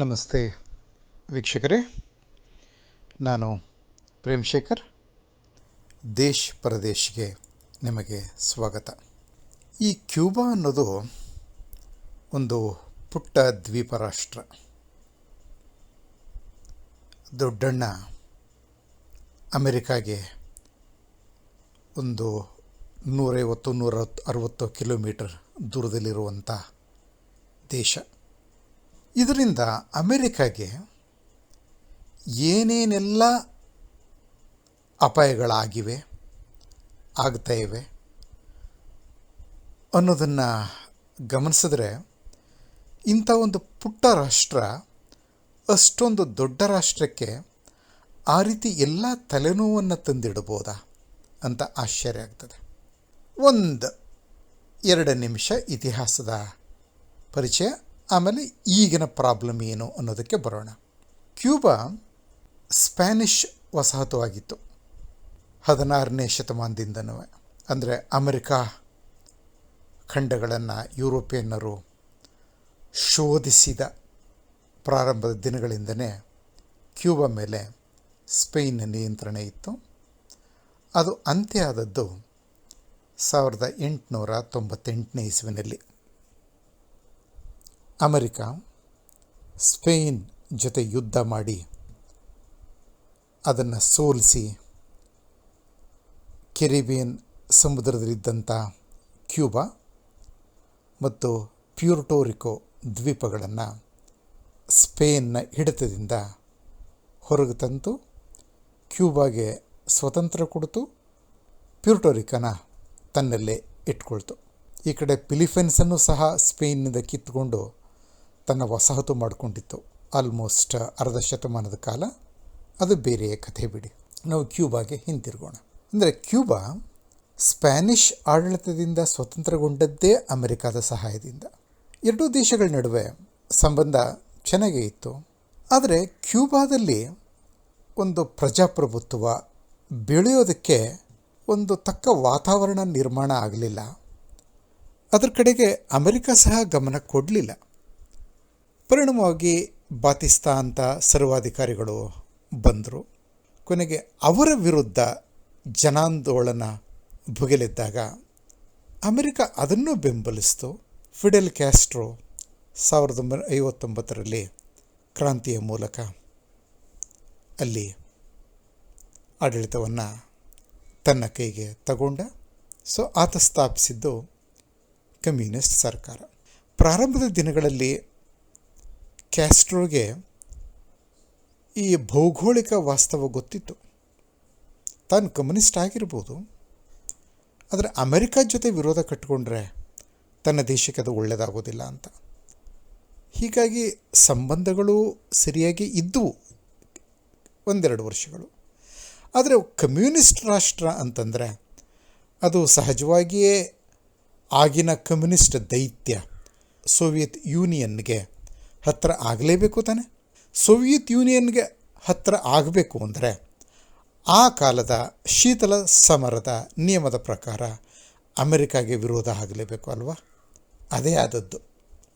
ನಮಸ್ತೆ ವೀಕ್ಷಕರೇ. ನಾನು ಪ್ರೇಮ್ ಶೇಖರ್. ದೇಶ್ ಪರದೇಶ್ಗೆ ನಿಮಗೆ ಸ್ವಾಗತ. ಈ ಕ್ಯೂಬಾ ಅನ್ನೋದು ಒಂದು ಪುಟ್ಟ ದ್ವೀಪ ರಾಷ್ಟ್ರ. ದೊಡ್ಡಣ್ಣ ಅಮೆರಿಕಾಗೆ ಒಂದು ನೂರೈವತ್ತು ನೂರ ಅರವತ್ತು ಕಿಲೋಮೀಟರ್ ದೂರದಲ್ಲಿರುವಂಥ ದೇಶ. ಇದರಿಂದ ಅಮೆರಿಕಾಗೆ ಏನೇನೆಲ್ಲ ಅಪಾಯಗಳಾಗಿವೆ, ಆಗ್ತಾ ಇವೆ ಅನ್ನೋದನ್ನು ಗಮನಿಸಿದ್ರೆ ಇಂಥ ಒಂದು ಪುಟ್ಟ ರಾಷ್ಟ್ರ ಅಷ್ಟೊಂದು ದೊಡ್ಡ ರಾಷ್ಟ್ರಕ್ಕೆ ಆ ರೀತಿ ಎಲ್ಲ ತಲೆನೋವನ್ನು ತಂದಿಡ್ಬೋದಾ ಅಂತ ಆಶ್ಚರ್ಯ ಆಗ್ತದೆ. ಒಂದು, ಎರಡು ನಿಮಿಷ ಇತಿಹಾಸದ ಪರಿಚಯ. ಆಮೇಲೆ ಈಗಿನ ಪ್ರಾಬ್ಲಮ್ ಏನು ಅನ್ನೋದಕ್ಕೆ ಬರೋಣ. ಕ್ಯೂಬಾ ಸ್ಪ್ಯಾನಿಷ್ ವಸಾಹತುವಾಗಿತ್ತು. ಹದಿನಾರನೇ ಶತಮಾನದಿಂದನೂ. ಅಂದರೆ ಅಮೆರಿಕಾ ಖಂಡಗಳನ್ನು ಯುರೋಪಿಯನ್ನರು ಶೋಧಿಸಿದ ಪ್ರಾರಂಭದ ದಿನಗಳಿಂದನೇ ಕ್ಯೂಬಾ ಮೇಲೆ ಸ್ಪೇನ್ ನಿಯಂತ್ರಣ ಇತ್ತು. ಅದು ಅಂತ್ಯ ಆದದ್ದು ಸಾವಿರದ ಎಂಟುನೂರ ತೊಂಬತ್ತೆಂಟನೇ ಇಸ್ವಿನಲ್ಲಿ. ಅಮೆರಿಕ, ಸ್ಪೇನ್ ಜೊತೆ ಯುದ್ಧ ಮಾಡಿ, ಅದನ್ನು ಸೋಲಿಸಿ, ಕೆರಿಬಿಯನ್ ಸಮುದ್ರದಲ್ಲಿದ್ದಂಥ ಕ್ಯೂಬಾ ಮತ್ತು ಪ್ಯೂರ್ಟೋರಿಕೋ ದ್ವೀಪಗಳನ್ನು ಸ್ಪೇನ್ನ ಹಿಡಿತದಿಂದ ಹೊರಗೆ ತಂತು ಕ್ಯೂಬಾಗೆ ಸ್ವತಂತ್ರ ಕೊಡ್ತು. ಪ್ಯೂರ್ಟೋರಿಕನ ತನ್ನಲ್ಲೇ ಇಟ್ಕೊಳ್ತು. ಈ ಕಡೆ ಫಿಲಿಫೈನ್ಸನ್ನು ಸಹ ಸ್ಪೇನ್ನಿಂದ ಕಿತ್ತುಕೊಂಡು ತನ್ನ ವಸಾಹತು ಮಾಡಿಕೊಂಡಿತ್ತು. ಆಲ್ಮೋಸ್ಟ್ ಅರ್ಧ ಶತಮಾನದ ಕಾಲ. ಅದು ಬೇರೆಯೇ ಕಥೆ ಬಿಡಿ. ನಾವು ಕ್ಯೂಬಾಗೆ ಹಿಂತಿರುಗೋಣ. ಅಂದರೆ ಕ್ಯೂಬಾ ಸ್ಪ್ಯಾನಿಷ್ ಆಡಳಿತದಿಂದ ಸ್ವತಂತ್ರಗೊಂಡದ್ದೇ ಅಮೆರಿಕಾದ ಸಹಾಯದಿಂದ. ಎರಡೂ ದೇಶಗಳ ನಡುವೆ ಸಂಬಂಧ ಚೆನ್ನಾಗೇ ಇತ್ತು. ಆದರೆ ಕ್ಯೂಬಾದಲ್ಲಿ ಒಂದು ಪ್ರಜಾಪ್ರಭುತ್ವ ಬೆಳೆಯೋದಕ್ಕೆ ಒಂದು ತಕ್ಕ ವಾತಾವರಣ ನಿರ್ಮಾಣ ಆಗಲಿಲ್ಲ. ಅದರ ಕಡೆಗೆ ಅಮೆರಿಕ ಸಹ ಗಮನ ಕೊಡಲಿಲ್ಲ. ಪರಿಣಾಮವಾಗಿ ಬಾತಿಸ್ತಾ ಅಂತ ಸರ್ವಾಧಿಕಾರಿಗಳು ಬಂದರು. ಕೊನೆಗೆ ಅವರ ವಿರುದ್ಧ ಜನಾಂದೋಳನ ಭುಗಿಲಿದ್ದಾಗ ಅಮೆರಿಕ ಅದನ್ನು ಬೆಂಬಲಿಸ್ತು. ಫಿಡೆಲ್ ಕ್ಯಾಸ್ಟ್ರೋ ಸಾವಿರದ ಒಂಬೈನೂರ ಐವತ್ತೊಂಬತ್ತರಲ್ಲಿ ಕ್ರಾಂತಿಯ ಮೂಲಕ ಅಲ್ಲಿ ಆಡಳಿತವನ್ನು ತನ್ನ ಕೈಗೆ ತಗೊಂಡ. ಸೊ ಆತ ಸ್ಥಾಪಿಸಿದ್ದು ಕಮ್ಯುನಿಸ್ಟ್ ಸರ್ಕಾರ. ಪ್ರಾರಂಭದ ದಿನಗಳಲ್ಲಿ ಕ್ಯಾಸ್ಟ್ರೋಗೆ ಈ ಭೌಗೋಳಿಕ ವಾಸ್ತವ ಗೊತ್ತಿತ್ತು. ತಾನು ಕಮ್ಯುನಿಸ್ಟ್ ಆಗಿರ್ಬೋದು. ಆದರೆ ಅಮೆರಿಕ ಜೊತೆ ವಿರೋಧ ಕಟ್ಟಿಕೊಂಡ್ರೆ ತನ್ನ ದೇಶಕ್ಕೆ ಅದು ಒಳ್ಳೆಯದಾಗೋದಿಲ್ಲ ಅಂತ. ಹೀಗಾಗಿ ಸಂಬಂಧಗಳು ಸರಿಯಾಗಿ ಇದ್ದವು ಒಂದೆರಡು ವರ್ಷಗಳು. ಆದರೆ ಕಮ್ಯುನಿಸ್ಟ್ ರಾಷ್ಟ್ರ ಅಂತಂದರೆ ಅದು ಸಹಜವಾಗಿಯೇ ಆಗಿನ ಕಮ್ಯುನಿಸ್ಟ್ ದೈತ್ಯ ಸೋವಿಯತ್ ಯೂನಿಯನ್ಗೆ ಹತ್ತಿರ ಆಗಲೇಬೇಕು ತಾನೆ? ಸೋವಿಯತ್ ಯೂನಿಯನ್ಗೆ ಹತ್ತಿರ ಆಗಬೇಕು ಅಂದರೆ ಆ ಕಾಲದ ಶೀತಲ ಸಮರದ ನಿಯಮದ ಪ್ರಕಾರ ಅಮೆರಿಕಾಗೆ ವಿರೋಧ ಆಗಲೇಬೇಕು ಅಲ್ವಾ? ಅದೇ ಆದದ್ದು.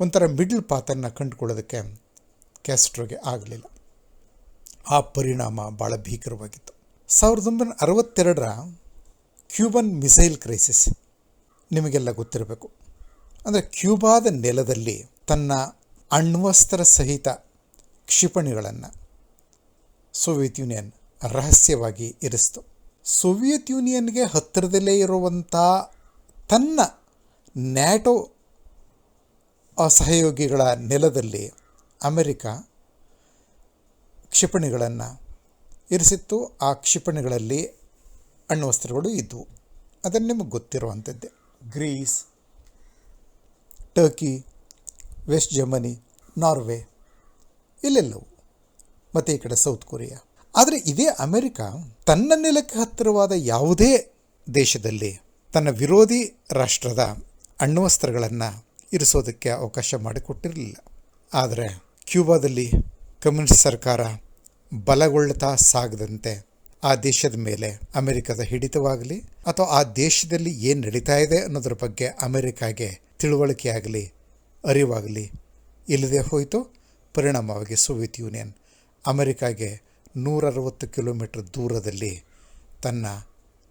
ಒಂಥರ ಮಿಡ್ಲ್ ಪಾತನ್ನು ಕಂಡುಕೊಳ್ಳೋದಕ್ಕೆ ಕ್ಯಾಸ್ಟ್ರೋಗೆ ಆಗಲಿಲ್ಲ. ಆ ಪರಿಣಾಮ ಭಾಳ ಭೀಕರವಾಗಿತ್ತು. ಸಾವಿರದ ಒಂಬೈನೂರ ಅರವತ್ತೆರಡರ ಕ್ಯೂಬನ್ ಮಿಸೈಲ್ ಕ್ರೈಸಿಸ್ ನಿಮಗೆಲ್ಲ ಗೊತ್ತಿರಬೇಕು. ಅಂದರೆ ಕ್ಯೂಬಾದ ನೆಲದಲ್ಲಿ ತನ್ನ ಅಣ್ವಸ್ತ್ರ ಸಹಿತ ಕ್ಷಿಪಣಿಗಳನ್ನು ಸೋವಿಯತ್ ಯೂನಿಯನ್ ರಹಸ್ಯವಾಗಿ ಇರಿಸ್ತು. ಸೋವಿಯತ್ ಯೂನಿಯನ್ಗೆ ಹತ್ತಿರದಲ್ಲೇ ಇರುವಂಥ ತನ್ನ ನ್ಯಾಟೋ ಸಹಯೋಗಿಗಳ ನೆಲದಲ್ಲಿ ಅಮೆರಿಕ ಕ್ಷಿಪಣಿಗಳನ್ನು ಇರಿಸಿತ್ತು. ಆ ಕ್ಷಿಪಣಿಗಳಲ್ಲಿ ಅಣ್ವಸ್ತ್ರಗಳು ಇದ್ದವು ಅದನ್ನು ನಿಮಗೆ ಗೊತ್ತಿರುವಂಥದ್ದೇ. Greece, Turkey West Germany, Norway, ಇಲ್ಲೆಲ್ಲವು, ಮತ್ತು ಈ ಕಡೆ ಸೌತ್ ಕೊರಿಯಾ. ಆದರೆ ಇದೇ ಅಮೆರಿಕ ತನ್ನ ನೆಲಕ್ಕೆ ಹತ್ತಿರವಾದ ಯಾವುದೇ ದೇಶದಲ್ಲಿ ತನ್ನ ವಿರೋಧಿ ರಾಷ್ಟ್ರದ ಅಣ್ವಸ್ತ್ರಗಳನ್ನು ಇರಿಸೋದಕ್ಕೆ ಅವಕಾಶ ಮಾಡಿಕೊಟ್ಟಿರಲಿಲ್ಲ. ಆದರೆ ಕ್ಯೂಬಾದಲ್ಲಿ ಕಮ್ಯುನಿಸ್ಟ್ ಸರ್ಕಾರ ಬಲಗೊಳ್ಳುತ್ತಾ ಸಾಗದಂತೆ ಆ ದೇಶದ ಮೇಲೆ ಅಮೆರಿಕದ ಹಿಡಿತವಾಗಲಿ ಅಥವಾ ಆ ದೇಶದಲ್ಲಿ ಏನು ನಡೀತಾ ಇದೆ ಅನ್ನೋದ್ರ ಬಗ್ಗೆ ಅಮೆರಿಕಾಗೆ ತಿಳುವಳಿಕೆ ಆಗಲಿ ಅರಿವಾಗಲಿ. ಇಲ್ಲದೆ ಹೋಯಿತು ಪರಿಣಾಮವಾಗಿ ಸೋವಿಯತ್ ಯೂನಿಯನ್. ಅಮೆರಿಕಾಗೆ ನೂರರವತ್ತು ಕಿಲೋಮೀಟರ್ ದೂರದಲ್ಲಿ ತನ್ನ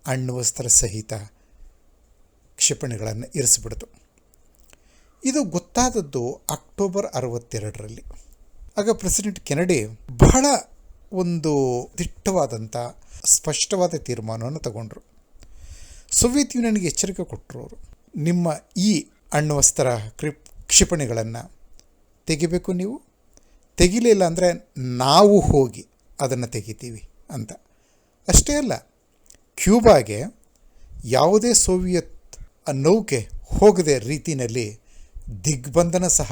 ಅಣ್ವಸ್ತ್ರ ಸಹಿತ ಕ್ಷಿಪಣಿಗಳನ್ನು ಇರಿಸಿಬಿಡ್ತು. ಇದು ಗೊತ್ತಾದದ್ದು ಅಕ್ಟೋಬರ್ ಅರವತ್ತೆರಡರಲ್ಲಿ. ಆಗ ಪ್ರೆಸಿಡೆಂಟ್ ಕೆನಡಿ ಬಹಳ ಒಂದು ದಿಟ್ಟವಾದಂಥ ಸ್ಪಷ್ಟವಾದ ತೀರ್ಮಾನವನ್ನು ತಗೊಂಡ್ರು. ಸೋವಿಯತ್ ಯೂನಿಯನ್ಗೆ ಎಚ್ಚರಿಕೆ ಕೊಟ್ಟರು ಅವರು. ನಿಮ್ಮ ಈ ಅಣ್ವಸ್ತ್ರ ಕ್ರಿಪ್ ಕ್ಷಿಪಣಿಗಳನ್ನು ತೆಗಿಬೇಕು ನೀವು. ತೆಗಿಲಿಲ್ಲ ಅಂದರೆ ನಾವು ಹೋಗಿ ಅದನ್ನು ತೆಗಿತೀವಿ ಅಂತ. ಅಷ್ಟೇ ಅಲ್ಲ, ಕ್ಯೂಬಾಗೆ ಯಾವುದೇ ಸೋವಿಯತ್ ನೌಕೆ ಹೋಗದೆ ರೀತಿಯಲ್ಲಿ ದಿಗ್ಬಂಧನ ಸಹ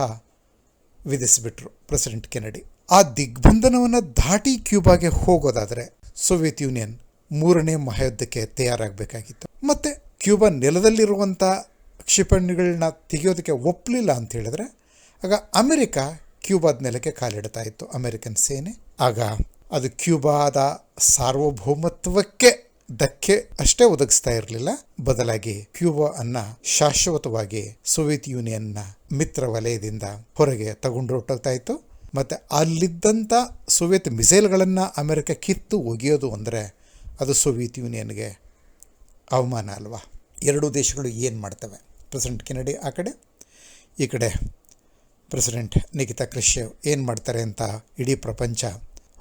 ವಿಧಿಸಿಬಿಟ್ರು ಪ್ರೆಸಿಡೆಂಟ್ ಕೆನಡಿ. ಆ ದಿಗ್ಬಂಧನವನ್ನು ದಾಟಿ ಕ್ಯೂಬಾಗೆ ಹೋಗೋದಾದರೆ ಸೋವಿಯತ್ ಯೂನಿಯನ್ ಮೂರನೇ ಮಹಾಯುದ್ಧಕ್ಕೆ ತಯಾರಾಗಬೇಕಾಗಿತ್ತು. ಮತ್ತು ಕ್ಯೂಬಾ ನೆಲದಲ್ಲಿರುವಂಥ ಕ್ಷಿಪಣಿಗಳನ್ನ ತೆಗೆಯೋದಕ್ಕೆ ಒಪ್ಪಲಿಲ್ಲ ಅಂತ ಹೇಳಿದ್ರೆ, ಆಗ ಅಮೆರಿಕ ಕ್ಯೂಬಾದ ನೆಲಕ್ಕೆ ಕಾಲಿಡ್ತಾ ಇತ್ತು, ಅಮೆರಿಕನ್ ಸೇನೆ. ಆಗ ಅದು ಕ್ಯೂಬಾದ ಸಾರ್ವಭೌಮತ್ವಕ್ಕೆ ಧಕ್ಕೆ ಅಷ್ಟೇ ಒದಗಿಸ್ತಾ ಇರಲಿಲ್ಲ. ಬದಲಾಗಿ ಕ್ಯೂಬಾ ಅನ್ನ ಶಾಶ್ವತವಾಗಿ ಸೋವಿಯತ್ ಯೂನಿಯನ್ನ ಮಿತ್ರ ವಲಯದಿಂದ ಹೊರಗೆ ತಗೊಂಡು ಹೊಟ್ಟೋಗ್ತಾ ಇತ್ತು. ಮತ್ತು ಅಲ್ಲಿದ್ದಂಥ ಸೋವಿಯತ್ ಮಿಸೈಲ್ಗಳನ್ನು ಅಮೆರಿಕ ಕಿತ್ತು ಒಗೆಯೋದು ಅಂದರೆ ಅದು ಸೋವಿಯತ್ ಯೂನಿಯನ್ಗೆ ಅವಮಾನ ಅಲ್ವಾ? ಎರಡೂ ದೇಶಗಳು ಏನು ಮಾಡ್ತವೆ? ಪ್ರೆಸಿಡೆಂಟ್ ಕೆನಡಿ ಆ ಕಡೆ, ಈ ಕಡೆ ಪ್ರೆಸಿಡೆಂಟ್ ನಿಖಿತಾ ಕ್ರಿಶ್ಯವ್ ಏನು ಮಾಡ್ತಾರೆ ಅಂತ ಇಡೀ ಪ್ರಪಂಚ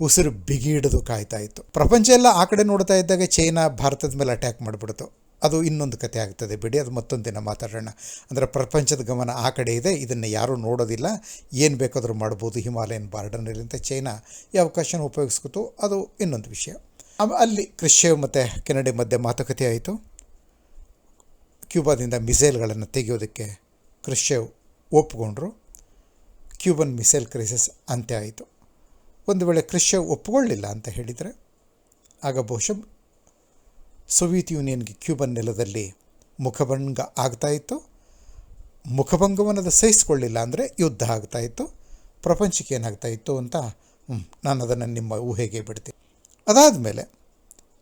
ಉಸಿರು ಬಿಗಿ ಹಿಡಿದು ಕಾಯ್ತಾ ಇತ್ತು. ಪ್ರಪಂಚ ಎಲ್ಲ ಆ ಕಡೆ ನೋಡ್ತಾ ಇದ್ದಾಗ ಚೈನಾ ಭಾರತದ ಮೇಲೆ ಅಟ್ಯಾಕ್ ಮಾಡಿಬಿಡ್ತು. ಅದು ಇನ್ನೊಂದು ಕತೆ ಆಗ್ತದೆ ಬಿಡಿ, ಅದು ಮತ್ತೊಂದು ದಿನ ಮಾತಾಡೋಣ. ಅಂದರೆ ಪ್ರಪಂಚದ ಗಮನ ಆ ಕಡೆ ಇದೆ, ಇದನ್ನು ಯಾರೂ ನೋಡೋದಿಲ್ಲ. ಏನು ಬೇಕಾದರೂ ಮಾಡ್ಬೋದು, ಹಿಮಾಲಯನ್ ಬಾರ್ಡರ್ನಲ್ಲಿ ಅಂತ ಚೈನಾ ಈ ಅವಕಾಶನ ಉಪಯೋಗಿಸ್ಕೊತು. ಅದು ಇನ್ನೊಂದು ವಿಷಯ. ಅಲ್ಲಿ ಕ್ರಿಶ್ಯವ್ ಮತ್ತು ಕೆನಡಿ ಮಧ್ಯೆ ಮಾತುಕತೆ ಆಯಿತು. ಕ್ಯೂಬಾದಿಂದ ಮಿಸೈಲ್ಗಳನ್ನು ತೆಗೆಯೋದಕ್ಕೆ ಕ್ರಿಶ್ಚೇವ್ ಒಪ್ಪಿಕೊಂಡ್ರು. ಕ್ಯೂಬನ್ ಮಿಸೈಲ್ ಕ್ರೈಸಿಸ್ ಅಂತ್ಯ ಆಯಿತು. ಒಂದು ವೇಳೆ ಕ್ರಿಶ್ಚೇವ್ ಒಪ್ಪಿಕೊಳ್ಳಿಲ್ಲ ಅಂತ ಹೇಳಿದರೆ, ಆಗ ಬಹುಶಃ ಸೋವಿಯತ್ ಯೂನಿಯನ್ಗೆ ಕ್ಯೂಬನ್ ನೆಲದಲ್ಲಿ ಮುಖಭಂಗ ಆಗ್ತಾ ಇತ್ತು. ಮುಖಭಂಗವನ್ನು ಅದು ಸಹಿಸಿಕೊಳ್ಳಿಲ್ಲ ಅಂದರೆ ಯುದ್ಧ ಆಗ್ತಾ ಇತ್ತು. ಪ್ರಪಂಚಕ್ಕೆ ಏನಾಗ್ತಾಯಿತ್ತು ಅಂತ ನಾನು ಅದನ್ನು ನಿಮ್ಮ ಊಹೆಗೆ ಬಿಡ್ತೀನಿ. ಅದಾದ ಮೇಲೆ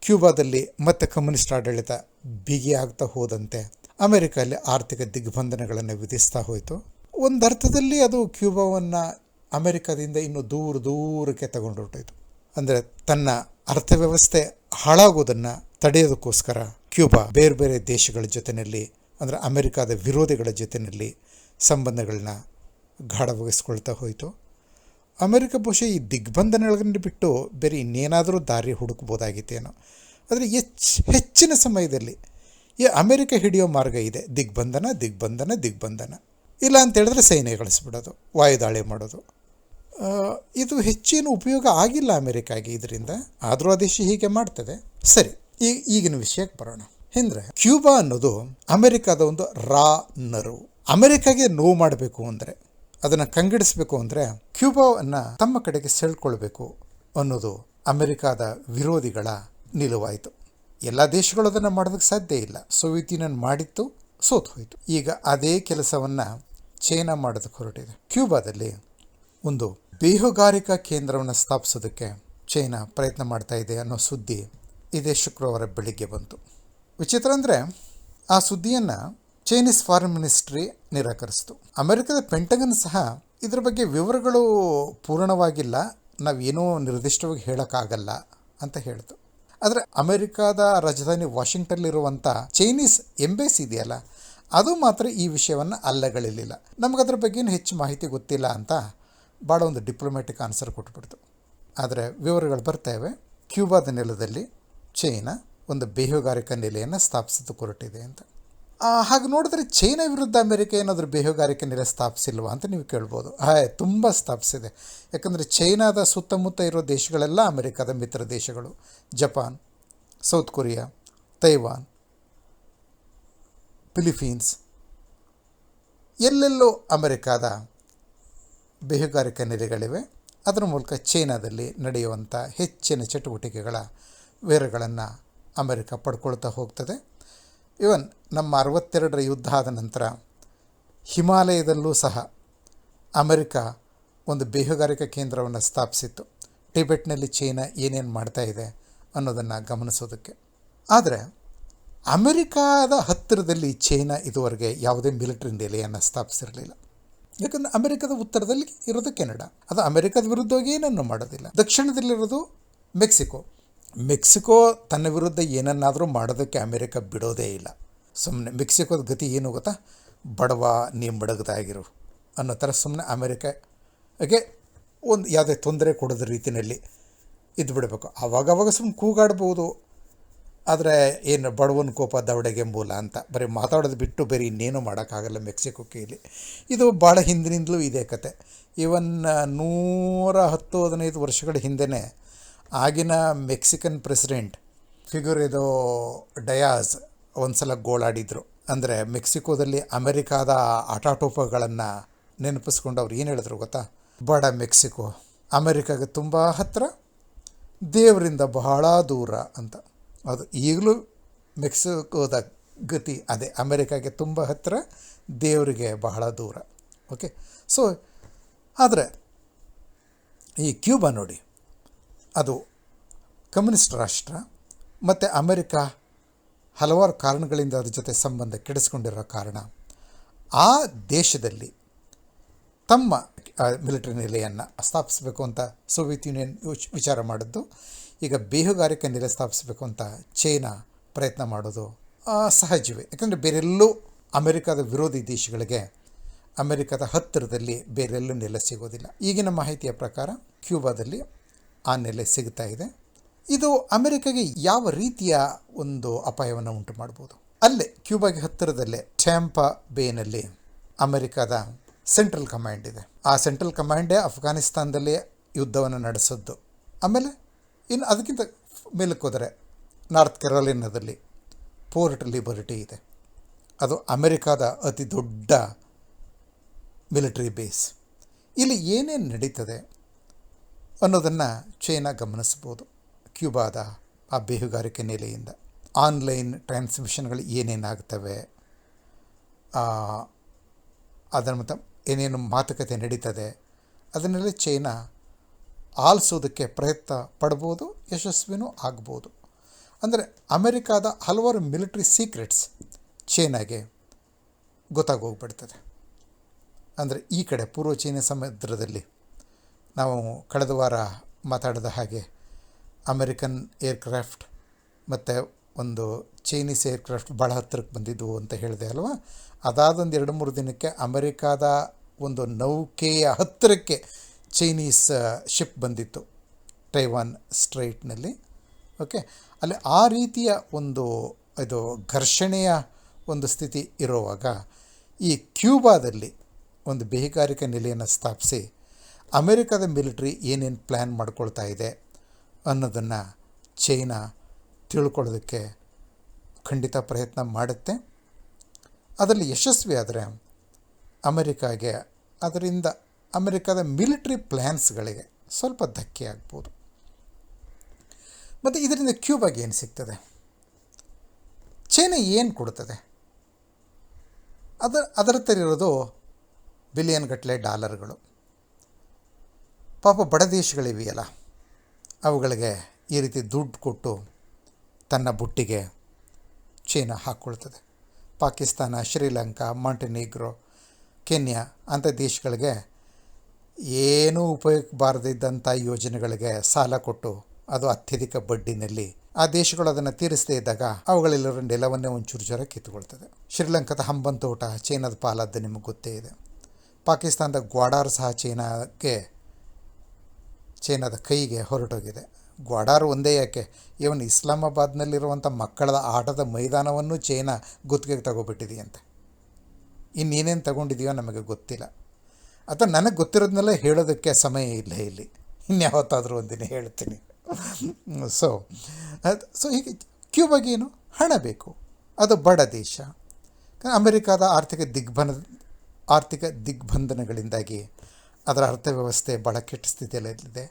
ಕ್ಯೂಬಾದಲ್ಲಿ ಮತ್ತೆ ಕಮ್ಯುನಿಸ್ಟ್ ಆಡಳಿತ ಬಿಗಿ ಆಗ್ತಾ ಹೋದಂತೆ ಅಮೆರಿಕಲ್ಲಿ ಆರ್ಥಿಕ ದಿಗ್ಬಂಧನಗಳನ್ನು ವಿಧಿಸ್ತಾ ಹೋಯಿತು. ಒಂದು ಅರ್ಥದಲ್ಲಿ ಅದು ಕ್ಯೂಬಾವನ್ನು ಅಮೆರಿಕದಿಂದ ಇನ್ನೂ ದೂರ ದೂರಕ್ಕೆ ತಗೊಂಡು ಹೊರಟೋಯ್ತು. ಅಂದರೆ ತನ್ನ ಅರ್ಥವ್ಯವಸ್ಥೆ ಹಾಳಾಗೋದನ್ನು ತಡೆಯೋದಕ್ಕೋಸ್ಕರ ಕ್ಯೂಬಾ ಬೇರೆ ಬೇರೆ ದೇಶಗಳ ಜೊತೆಯಲ್ಲಿ, ಅಂದರೆ ಅಮೆರಿಕಾದ ವಿರೋಧಿಗಳ ಜೊತೆಯಲ್ಲಿ ಸಂಬಂಧಗಳನ್ನ ಗಾಢವಾಗಿಸ್ಕೊಳ್ತಾ ಹೋಯಿತು. ಅಮೆರಿಕ ಬಹುಶಃ ಈ ದಿಗ್ಬಂಧನಗಳನ್ನು ಬಿಟ್ಟು ಬೇರೆ ಇನ್ನೇನಾದರೂ ದಾರಿ ಹುಡುಕ್ಬೋದಾಗಿತ್ತೇನೋ. ಆದರೆ ಹೆಚ್ಚು ಹೆಚ್ಚಿನ ಸಮಯದಲ್ಲಿ ಈ ಅಮೆರಿಕ ಹಿಡಿಯೋ ಮಾರ್ಗ ಇದೆ. ದಿಗ್ಬಂಧನ ದಿಗ್ಬಂಧನ ದಿಗ್ಬಂಧನ. ಇಲ್ಲ ಅಂತ ಹೇಳಿದ್ರೆ ಸೈನ್ಯ ಕಳಿಸ್ಬಿಡೋದು, ವಾಯುದಾಳಿ ಮಾಡೋದು. ಇದು ಹೆಚ್ಚೇನು ಉಪಯೋಗ ಆಗಿಲ್ಲ ಅಮೆರಿಕಾಗೆ ಇದರಿಂದ. ಆದರೂ ಆ ದೇಶ ಹೀಗೆ ಮಾಡ್ತದೆ. ಸರಿ, ಈ ಈಗಿನ ವಿಷಯಕ್ಕೆ ಬರೋಣ. ಹಿಂದ್ರೆ, ಕ್ಯೂಬಾ ಅನ್ನೋದು ಅಮೆರಿಕಾದ ಒಂದು ರಾ ನರು. ಅಮೆರಿಕಾಗೆ ನೋವು ಮಾಡಬೇಕು ಅಂದರೆ, ಅದನ್ನು ಕಂಗಿಡಿಸ್ಬೇಕು ಅಂದರೆ, ಕ್ಯೂಬಾವನ್ನು ತಮ್ಮ ಕಡೆಗೆ ಸೆಳ್ಕೊಳ್ಬೇಕು ಅನ್ನೋದು ಅಮೆರಿಕಾದ ವಿರೋಧಿಗಳ ನಿಲುವಾಯಿತು. ಎಲ್ಲ ದೇಶಗಳು ಅದನ್ನು ಮಾಡೋದಕ್ಕೆ ಸಾಧ್ಯ ಇಲ್ಲ. ಸೋವಿಯತ್ ಯೂನಿಯನ್ ಮಾಡಿತ್ತು, ಸೋತು ಹೋಯಿತು. ಈಗ ಅದೇ ಕೆಲಸವನ್ನು ಚೈನಾ ಮಾಡೋದಕ್ಕೆ ಹೊರಟಿದೆ. ಕ್ಯೂಬಾದಲ್ಲಿ ಒಂದು ಬೇಹುಗಾರಿಕಾ ಕೇಂದ್ರವನ್ನು ಸ್ಥಾಪಿಸೋದಕ್ಕೆ ಚೈನಾ ಪ್ರಯತ್ನ ಮಾಡ್ತಾ ಇದೆ ಅನ್ನೋ ಸುದ್ದಿ ಇದೇ ಶುಕ್ರವಾರ ಬೆಳಿಗ್ಗೆ ಬಂತು. ವಿಚಿತ್ರ ಅಂದರೆ ಆ ಸುದ್ದಿಯನ್ನು ಚೈನೀಸ್ ಫಾರಿನ್ ಮಿನಿಸ್ಟ್ರಿ ನಿರಾಕರಿಸಿತು. ಅಮೆರಿಕದ ಪೆಂಟಗನ್ ಸಹ ಇದರ ಬಗ್ಗೆ ವಿವರಗಳು ಪೂರ್ಣವಾಗಿಲ್ಲ. ನಾವೇನೂ ನಿರ್ದಿಷ್ಟವಾಗಿ ಹೇಳೋಕ್ಕಾಗಲ್ಲ ಅಂತ ಹೇಳ್ತು. ಆದರೆ ಅಮೆರಿಕಾದ ರಾಜಧಾನಿ ವಾಷಿಂಗ್ಟನ್ಲಿರುವಂಥ ಚೈನೀಸ್ ಎಂಬೆಸಿ ಇದೆಯಲ್ಲ, ಅದು ಮಾತ್ರ ಈ ವಿಷಯವನ್ನು ಅಲ್ಲಗಳಿಲಿಲ್ಲ. ನಮಗದ್ರ ಬಗ್ಗೆನೂ ಹೆಚ್ಚು ಮಾಹಿತಿ ಗೊತ್ತಿಲ್ಲ ಅಂತ ಭಾಳ ಒಂದು ಡಿಪ್ಲೊಮ್ಯಾಟಿಕ್ ಆನ್ಸರ್ ಕೊಟ್ಬಿಡ್ತು. ಆದರೆ ವಿವರಗಳು ಬರ್ತಾ ಇವೆ. ಕ್ಯೂಬಾದ ನೆಲದಲ್ಲಿ ಚೈನಾ ಒಂದು ಬೇಹುಗಾರಿಕಾ ನೆಲೆಯನ್ನು ಸ್ಥಾಪಿಸಿದ್ದು ಕೊರಟಿದೆ ಅಂತ. ಹಾಗೆ ನೋಡಿದ್ರೆ ಚೈನಾ ವಿರುದ್ಧ ಅಮೆರಿಕ ಏನಾದರೂ ಬೇಹುಗಾರಿಕೆ ನೆಲೆ ಸ್ಥಾಪಿಸಿಲ್ವಾ ಅಂತ ನೀವು ಕೇಳ್ಬೋದು. ಹಾಯ್ ತುಂಬ ಸ್ಥಾಪಿಸಿದೆ. ಯಾಕಂದರೆ ಚೈನಾದ ಸುತ್ತಮುತ್ತ ಇರೋ ದೇಶಗಳೆಲ್ಲ ಅಮೆರಿಕದ ಮಿತ್ರ ದೇಶಗಳು. Japan, South Korea, Taiwan, Philippines, ಎಲ್ಲೆಲ್ಲೋ ಅಮೆರಿಕಾದ ಬೇಹುಗಾರಿಕೆ ನೆಲೆಗಳಿವೆ. ಅದರ ಮೂಲಕ ಚೈನಾದಲ್ಲಿ ನಡೆಯುವಂಥ ಹೆಚ್ಚಿನ ಚಟುವಟಿಕೆಗಳ ವಿವರಗಳನ್ನು ಅಮೆರಿಕ ಪಡ್ಕೊಳ್ತಾ ಹೋಗ್ತದೆ. ಇವನ್ ನಮ್ಮ ಅರವತ್ತೆರಡರ ಯುದ್ಧ ಆದ ನಂತರ ಹಿಮಾಲಯದಲ್ಲೂ ಸಹ ಅಮೆರಿಕ ಒಂದು ಬೇಹುಗಾರಿಕಾ ಕೇಂದ್ರವನ್ನು ಸ್ಥಾಪಿಸಿತ್ತು. ಟಿಬೆಟ್ನಲ್ಲಿ ಚೀನಾ ಏನೇನು ಮಾಡ್ತಾ ಇದೆ ಅನ್ನೋದನ್ನು ಗಮನಿಸೋದಕ್ಕೆ. ಆದರೆ ಅಮೆರಿಕಾದ ಹತ್ತಿರದಲ್ಲಿ ಚೀನಾ ಇದುವರೆಗೆ ಯಾವುದೇ ಮಿಲಿಟರಿ ನೆಲೆಯನ್ನು ಸ್ಥಾಪಿಸಿರಲಿಲ್ಲ. ಯಾಕಂದರೆ ಅಮೆರಿಕದ ಉತ್ತರದಲ್ಲಿ ಇರೋದು ಕೆನಡಾ. ಅದು ಅಮೆರಿಕದ ವಿರುದ್ಧವಾಗಿ ಏನನ್ನು ಮಾಡೋದಿಲ್ಲ. ದಕ್ಷಿಣದಲ್ಲಿರೋದು ಮೆಕ್ಸಿಕೋ. ಮೆಕ್ಸಿಕೋ ತನ್ನ ವಿರುದ್ಧ ಏನನ್ನಾದರೂ ಮಾಡೋದಕ್ಕೆ ಅಮೇರಿಕ ಬಿಡೋದೇ ಇಲ್ಲ. ಸುಮ್ಮನೆ ಮೆಕ್ಸಿಕೋದ ಗತಿ ಏನು ಗೊತ್ತಾ? ಬಡವ, ನೀ ಮಡಗದಾಗಿರು ಅನ್ನೋ ಥರ ಸುಮ್ಮನೆ ಅಮೇರಿಕಾಗೆ ಒಂದು ಯಾವುದೇ ತೊಂದರೆ ಕೊಡೋದ ರೀತಿಯಲ್ಲಿ ಇದ್ದು ಬಿಡಬೇಕು. ಆವಾಗವಾಗ ಸುಮ್ಮನೆ ಕೂಗಾಡ್ಬೋದು. ಆದರೆ ಏನು ಬಡವನ ಕೋಪ ದವಡೆಗೆ ಮೂಲ ಅಂತ ಬರೀ ಮಾತಾಡೋದು ಬಿಟ್ಟು ಬೇರೆ ಇನ್ನೇನು ಮಾಡೋಕ್ಕಾಗಲ್ಲ ಮೆಕ್ಸಿಕೋಕ್ಕೆ ಇಲ್ಲಿ. ಇದು ಭಾಳ ಹಿಂದಿನಿಂದಲೂ ಇದೇ ಕತೆ. ಇವನ್ ನೂರ ಹತ್ತು, ಹದಿನೈದು ವರ್ಷಗಳ ಹಿಂದೆಯೇ ಆಗಿನ ಮೆಕ್ಸಿಕನ್ ಪ್ರೆಸಿಡೆಂಟ್ ಫಿಗುರೆದೋ ಡಯಾಸ್ ಒಂದು ಸಲ ಗೋಳಾಡಿದರು. ಅಂದರೆ ಮೆಕ್ಸಿಕೋದಲ್ಲಿ ಅಮೆರಿಕಾದ ಆಟಾಟೋಪಗಳನ್ನು ನೆನಪಿಸ್ಕೊಂಡು ಅವ್ರು ಏನು ಹೇಳಿದ್ರು ಗೊತ್ತಾ? ಬಡ ಮೆಕ್ಸಿಕೋ, ಅಮೆರಿಕಾಗೆ ತುಂಬ ಹತ್ತಿರ ದೇವರಿಂದ ಬಹಳ ದೂರ ಅಂತ. ಅದು ಈಗಲೂ ಮೆಕ್ಸಿಕೋದ ಗತಿ ಅದೇ, ಅಮೆರಿಕಾಗೆ ತುಂಬ ಹತ್ತಿರ ದೇವರಿಗೆ ಬಹಳ ದೂರ. ಓಕೆ ಸೊ ಆದರೆ ಈ ಕ್ಯೂಬಾ ನೋಡಿ ಅದು ಕಮ್ಯುನಿಸ್ಟ್ ರಾಷ್ಟ್ರ ಮತ್ತು ಅಮೆರಿಕ ಹಲವಾರು ಕಾರಣಗಳಿಂದ ಅದ್ರ ಜೊತೆ ಸಂಬಂಧ ಕೆಡಿಸ್ಕೊಂಡಿರೋ ಕಾರಣ ಆ ದೇಶದಲ್ಲಿ ತಮ್ಮ ಮಿಲಿಟರಿ ನೆಲೆಯನ್ನು ಸ್ಥಾಪಿಸಬೇಕು ಅಂತ ಸೋವಿಯತ್ ಯೂನಿಯನ್ ವಿಚಾರ ಮಾಡಿದ್ದು, ಈಗ ಬೇಹುಗಾರಿಕೆ ನೆಲೆ ಸ್ಥಾಪಿಸಬೇಕು ಅಂತ ಚೈನಾ ಪ್ರಯತ್ನ ಮಾಡೋದು ಸಹಜವೇ. ಯಾಕಂದರೆ ಬೇರೆಲ್ಲೂ ಅಮೆರಿಕದ ವಿರೋಧಿ ದೇಶಗಳಿಗೆ ಅಮೆರಿಕದ ಹತ್ತಿರದಲ್ಲಿ ಬೇರೆಲ್ಲೂ ನೆಲೆ ಸಿಗೋದಿಲ್ಲ. ಈಗಿನ ಮಾಹಿತಿಯ ಪ್ರಕಾರ ಕ್ಯೂಬಾದಲ್ಲಿ ಆ ನೆಲೆ ಸಿಗ್ತಾ ಇದೆ. ಇದು ಅಮೆರಿಕಗೆ ಯಾವ ರೀತಿಯ ಒಂದು ಅಪಾಯವನ್ನು ಉಂಟು ಮಾಡ್ಬೋದು ಅಲ್ಲೇ ಕ್ಯೂಬಾಗೆ ಹತ್ತಿರದಲ್ಲೇ ಟ್ಯಾಂಪಾ ಬೇನಲ್ಲಿ ಅಮೆರಿಕದ ಸೆಂಟ್ರಲ್ ಕಮಾಂಡ್ ಇದೆ. ಆ ಸೆಂಟ್ರಲ್ ಕಮಾಂಡೇ ಅಫ್ಘಾನಿಸ್ತಾನದಲ್ಲಿ ಯುದ್ಧವನ್ನು ನಡೆಸಿದ್ದು. ಆಮೇಲೆ ಇನ್ನು ಅದಕ್ಕಿಂತ ಮೇಲಕ್ಕೆ ಹೋದರೆ ನಾರ್ತ್ ಕೆರೋಲಿನಾದಲ್ಲಿ ಪೋರ್ಟ್ ಲಿಬರ್ಟಿ ಇದೆ. ಅದು ಅಮೆರಿಕಾದ ಅತಿ ದೊಡ್ಡ ಮಿಲಿಟರಿ ಬೇಸ್. ಇಲ್ಲಿ ಏನೇನು ನಡೀತದೆ? ಅನ್ನೋದನ್ನು ಚೈನಾ ಗಮನಿಸ್ಬೋದು. ಕ್ಯೂಬಾದ ಆ ಬೇಹುಗಾರಿಕೆ ನೆಲೆಯಿಂದ. ಆನ್ಲೈನ್ ಟ್ರಾನ್ಸ್ಮಿಷನ್ಗಳು ಏನೇನಾಗ್ತವೆ? ಅದರ ಮತ್ತು ಏನೇನು ಮಾತುಕತೆ ನಡೀತದೆ? ಅದನ್ನೆಲ್ಲ ಚೈನಾ ಆಲಿಸೋದಕ್ಕೆ ಪ್ರಯತ್ನ ಪಡ್ಬೋದು, ಯಶಸ್ವಿನೂ ಆಗ್ಬೋದು. ಅಂದರೆ ಅಮೆರಿಕಾದ ಹಲವಾರು ಮಿಲಿಟ್ರಿ ಸೀಕ್ರೆಟ್ಸ್ ಚೈನಾಗೆ ಗೊತ್ತಾಗೋಗ್ಬಿಡ್ತದೆ. ಅಂದರೆ ಈ ಕಡೆ ಪೂರ್ವ ಚೀನಾ ಸಮುದ್ರದಲ್ಲಿ ನಾವು ಕಳೆದ ವಾರ ಮಾತಾಡಿದ ಹಾಗೆ ಅಮೆರಿಕನ್ ಏರ್ಕ್ರಾಫ್ಟ್ ಮತ್ತು ಒಂದು ಚೈನೀಸ್ ಏರ್ಕ್ರಾಫ್ಟ್ ಭಾಳ ಹತ್ತಿರಕ್ಕೆ ಬಂದಿದ್ದವು ಅಂತ ಹೇಳಿದೆ ಅಲ್ವಾ? ಅದಾದೊಂದು ಎರಡು ಮೂರು ದಿನಕ್ಕೆ ಅಮೆರಿಕಾದ ಒಂದು ನೌಕೆಯ ಹತ್ತಿರಕ್ಕೆ ಚೈನೀಸ್ ಶಿಪ್ ಬಂದಿತ್ತು ಟೈವಾನ್ ಸ್ಟ್ರೈಟ್ನಲ್ಲಿ. ಓಕೆ? ಅಲ್ಲಿ ಆ ರೀತಿಯ ಒಂದು ಇದು ಘರ್ಷಣೆಯ ಒಂದು ಸ್ಥಿತಿ ಇರುವಾಗ ಈ ಕ್ಯೂಬಾದಲ್ಲಿ ಒಂದು ಬೇಹುಗಾರಿಕೆ ನೆಲೆಯನ್ನು ಸ್ಥಾಪಿಸಿ ಅಮೆರಿಕದ ಮಿಲಿಟ್ರಿ ಏನೇನು ಪ್ಲ್ಯಾನ್ ಮಾಡ್ಕೊಳ್ತಾ ಇದೆ ಅನ್ನೋದನ್ನು ಚೈನಾ ತಿಳ್ಕೊಳ್ಳೋದಕ್ಕೆ ಖಂಡಿತ ಪ್ರಯತ್ನ ಮಾಡುತ್ತೆ. ಅದರಲ್ಲಿ ಯಶಸ್ವಿ ಆದರೆ ಅಮೆರಿಕಾಗೆ, ಅದರಿಂದ ಅಮೆರಿಕದ ಮಿಲಿಟ್ರಿ ಪ್ಲ್ಯಾನ್ಸ್ಗಳಿಗೆ ಸ್ವಲ್ಪ ಧಕ್ಕೆ ಆಗ್ಬೋದು. ಮತ್ತು ಇದರಿಂದ ಕ್ಯೂಬಾಗೆ ಏನು ಸಿಗ್ತದೆ? ಚೈನಾ ಏನು ಕೊಡ್ತದೆ? ಅದರ ಅದರ ಇರೋದು ಬಿಲಿಯನ್ ಗಟ್ಟಲೆ ಡಾಲರ್ಗಳು. ಪಾಪ ಬಡ ದೇಶಗಳಿವೆಯಲ್ಲ, ಅವುಗಳಿಗೆ ಈ ರೀತಿ ದುಡ್ಡು ಕೊಟ್ಟು ತನ್ನ ಬುಟ್ಟಿಗೆ ಚೀನಾ ಹಾಕ್ಕೊಳ್ತದೆ. ಪಾಕಿಸ್ತಾನ, ಶ್ರೀಲಂಕಾ, ಮಾಂಟೆನಿಗ್ರೋ, ಕೆನ್ಯಾ ಅಂಥ ದೇಶಗಳಿಗೆ ಏನೂ ಉಪಯೋಗ ಬಾರದಿದ್ದಂಥ ಯೋಜನೆಗಳಿಗೆ ಸಾಲ ಕೊಟ್ಟು ಅದು ಅತ್ಯಧಿಕ ಬಡ್ಡಿನಲ್ಲಿ ಆ ದೇಶಗಳು ಅದನ್ನು ತೀರಿಸದೇ ಇದ್ದಾಗ ಅವುಗಳಲ್ಲಿರೋ ನೆಲವನ್ನೇ ಒಂಚೂರು ಜ್ವರ ಕಿತ್ತುಕೊಳ್ತದೆ ಶ್ರೀಲಂಕಾದ ಹಂಬಂತೋಟ ಚೀನಾದ ಪಾಲದ್ದು ನಿಮಗೆ ಗೊತ್ತೇ ಇದೆ. ಪಾಕಿಸ್ತಾನದ ಗ್ವಾಡಾರ್ ಸಹ ಚೈನಾಕ್ಕೆ ಚೈನಾದ ಕೈಗೆ ಹೊರಟೋಗಿದೆ. ಗ್ವಾಡಾರ್ ಒಂದೇ ಯಾಕೆ? ಇವನ್ ಇಸ್ಲಾಮಾಬಾದ್ನಲ್ಲಿರುವಂಥ ಮಕ್ಕಳ ಆಟದ ಮೈದಾನವನ್ನು ಚೈನಾ ಗುತ್ತಿಗೆಗೆ ತಗೋಬಿಟ್ಟಿದೆಯಂತೆ. ಇನ್ನೇನೇನು ತಗೊಂಡಿದೆಯೋ ನಮಗೆ ಗೊತ್ತಿಲ್ಲ. ಅಥವಾ ನನಗೆ ಗೊತ್ತಿರೋದನ್ನೆಲ್ಲ ಹೇಳೋದಕ್ಕೆ ಸಮಯ ಇಲ್ಲ ಇಲ್ಲಿ. ಇನ್ಯಾವತ್ತಾದರೂ ಒಂದಿನ ಹೇಳ್ತೀನಿ. ಸೊ ಸೊ ಹೀಗೆ ಕ್ಯೂಬಾಗೆ ಏನು? ಹಣ ಬೇಕು. ಅದು ಬಡ ದೇಶ. ಅಮೆರಿಕಾದ ಆರ್ಥಿಕ ದಿಗ್ಬಂಧ, ಆರ್ಥಿಕ ದಿಗ್ಬಂಧನಗಳಿಂದಾಗಿ ಅದರ ಅರ್ಥವ್ಯವಸ್ಥೆ ಬಹಳ ಕೆಟ್ಟ ಸ್ಥಿತಿಯಲ್ಲಿದೆ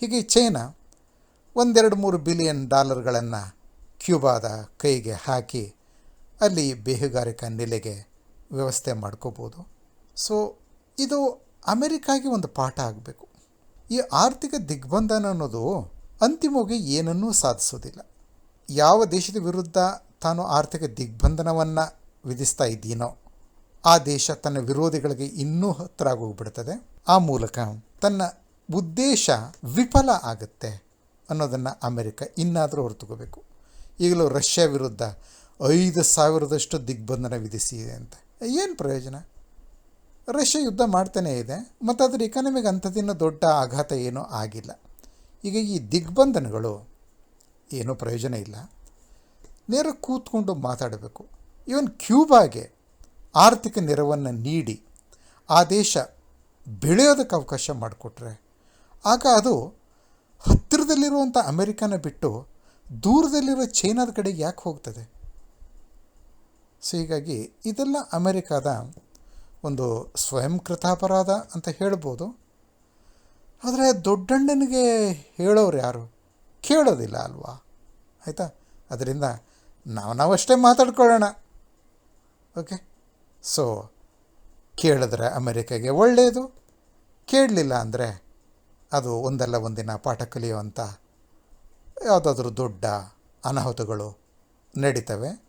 ಹೀಗೆ ಚೈನಾ ಒಂದೆರಡು ಮೂರು ಬಿಲಿಯನ್ ಡಾಲರ್ಗಳನ್ನು ಕ್ಯೂಬಾದ ಕೈಗೆ ಹಾಕಿ ಅಲ್ಲಿ ಬೇಹುಗಾರಿಕಾ ನೆಲೆಗೆ ವ್ಯವಸ್ಥೆ ಮಾಡ್ಕೋಬೋದು. ಸೊ ಇದು ಅಮೆರಿಕಾಗೆ ಒಂದು ಪಾಠ ಆಗಬೇಕು. ಈ ಆರ್ಥಿಕ ದಿಗ್ಬಂಧನ ಅನ್ನೋದು ಅಂತಿಮವಾಗಿ ಏನನ್ನೂ ಸಾಧಿಸೋದಿಲ್ಲ. ಯಾವ ದೇಶದ ವಿರುದ್ಧ ತಾನು ಆರ್ಥಿಕ ದಿಗ್ಬಂಧನವನ್ನು ವಿಧಿಸ್ತಾ ಇದ್ದೀನೋ ಆ ದೇಶ ತನ್ನ ವಿರೋಧಿಗಳಿಗೆ ಇನ್ನೂ ಹತ್ತಿರ ಆಗೋಗ್ಬಿಡ್ತದೆ ಆ ಮೂಲಕ ತನ್ನ ಉದ್ದೇಶ ವಿಫಲ ಆಗುತ್ತೆ ಅನ್ನೋದನ್ನು ಅಮೆರಿಕ ಇನ್ನಾದರೂ ಹೊರತುಕೋಬೇಕು. ಈಗಲೂ ರಷ್ಯಾ ವಿರುದ್ಧ ಐದು ಸಾವಿರದಷ್ಟು ದಿಗ್ಬಂಧನ ವಿಧಿಸಿದೆ ಅಂತ. ಏನು ಪ್ರಯೋಜನ? ರಷ್ಯಾ ಯುದ್ಧ ಮಾಡ್ತಾನೇ ಇದೆ, ಮತ್ತು ಅದರ ಇಕಾನಮಿಗೆ ಅಂಥದ್ದಿನ ದೊಡ್ಡ ಆಘಾತ ಏನೂ ಆಗಿಲ್ಲ. ಈಗ ಈ ದಿಗ್ಬಂಧನಗಳು ಏನೂ ಪ್ರಯೋಜನ ಇಲ್ಲ. ನೇರ ಕೂತ್ಕೊಂಡು ಮಾತಾಡಬೇಕು. ಇವನ್ ಕ್ಯೂಬಾಗೆ ಆರ್ಥಿಕ ನೆರವನ್ನು ನೀಡಿ ಆ ದೇಶ ಬೆಳೆಯೋದಕ್ಕೆ ಅವಕಾಶ ಮಾಡಿಕೊಟ್ರೆ, ಆಗ ಅದು ಹತ್ತಿರದಲ್ಲಿರುವಂಥ ಅಮೆರಿಕನ ಬಿಟ್ಟು ದೂರದಲ್ಲಿರೋ ಚೈನಾದ ಕಡೆ ಯಾಕೆ ಹೋಗ್ತದೆ? ಸೊ ಹೀಗಾಗಿ ಇದೆಲ್ಲ ಅಮೆರಿಕಾದ ಒಂದು ಸ್ವಯಂ ಕೃತಾಪರಾಧ ಅಂತ ಹೇಳ್ಬೋದು. ಆದರೆ ದೊಡ್ಡಣ್ಣನಿಗೆ ಹೇಳೋರು ಯಾರು? ಕೇಳೋದಿಲ್ಲ ಅಲ್ವಾ? ಆಯಿತಾ? ಅದರಿಂದ ನಾವು ನಾವಷ್ಟೇ ಮಾತಾಡ್ಕೊಳ್ಳೋಣ. ಓಕೆ ಸೊ, ಕೇಳಿದ್ರೆ ಅಮೆರಿಕಾಗೆ ಒಳ್ಳೆಯದು ಕೇಳಲಿಲ್ಲ ಅಂದರೆ ಅದು ಒಂದಲ್ಲ ಒಂದಿನ ಪಾಠ ಕಲಿಯುವಂಥ ಯಾವುದಾದ್ರೂ ದೊಡ್ಡ ಅನಾಹುತಗಳು ನಡೀತವೆ.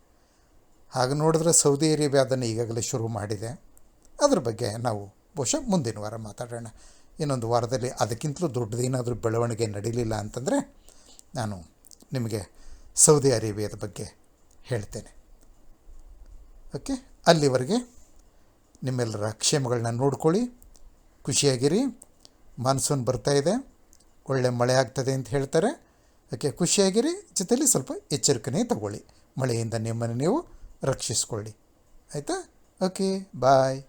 ಹಾಗೆ ನೋಡಿದ್ರೆ ಸೌದಿ ಅರೇಬಿಯಾ ಅದನ್ನು ಈಗಾಗಲೇ ಶುರು ಮಾಡಿದೆ. ಅದ್ರ ಬಗ್ಗೆ ನಾವು ಬಹುಶಃ ಮುಂದಿನ ವಾರ ಮಾತಾಡೋಣ. ಇನ್ನೊಂದು ವಾರದಲ್ಲಿ ಅದಕ್ಕಿಂತಲೂ ದೊಡ್ಡದೇನಾದರೂ ಬೆಳವಣಿಗೆ ನಡೀಲಿಲ್ಲ ಅಂತಂದರೆ ನಾನು ನಿಮಗೆ ಸೌದಿ ಅರೇಬಿಯಾದ ಬಗ್ಗೆ ಹೇಳ್ತೇನೆ. ಓಕೆ? ಅಲ್ಲಿವರೆಗೆ ನಿಮ್ಮೆಲ್ಲರ ಕ್ಷೇಮಗಳನ್ನ ನೋಡ್ಕೊಳ್ಳಿ, ಖುಷಿಯಾಗಿರಿ. ಮಾನ್ಸೂನ್ ಇದೆ. ಒಳ್ಳೆ ಮಳೆ ಆಗ್ತದೆ ಅಂತ ಹೇಳ್ತಾರೆ. ಓಕೆ, ಖುಷಿಯಾಗಿರಿ. ಜೊತೆಯಲ್ಲಿ ಸ್ವಲ್ಪ ಎಚ್ಚರಿಕೆನೇ ತಗೊಳ್ಳಿ. ಮಳೆಯಿಂದ ನಿಮ್ಮನ್ನು ನೀವು ರಕ್ಷಿಸ್ಕೊಳ್ಳಿ. ಆಯಿತಾ? Okay, bye.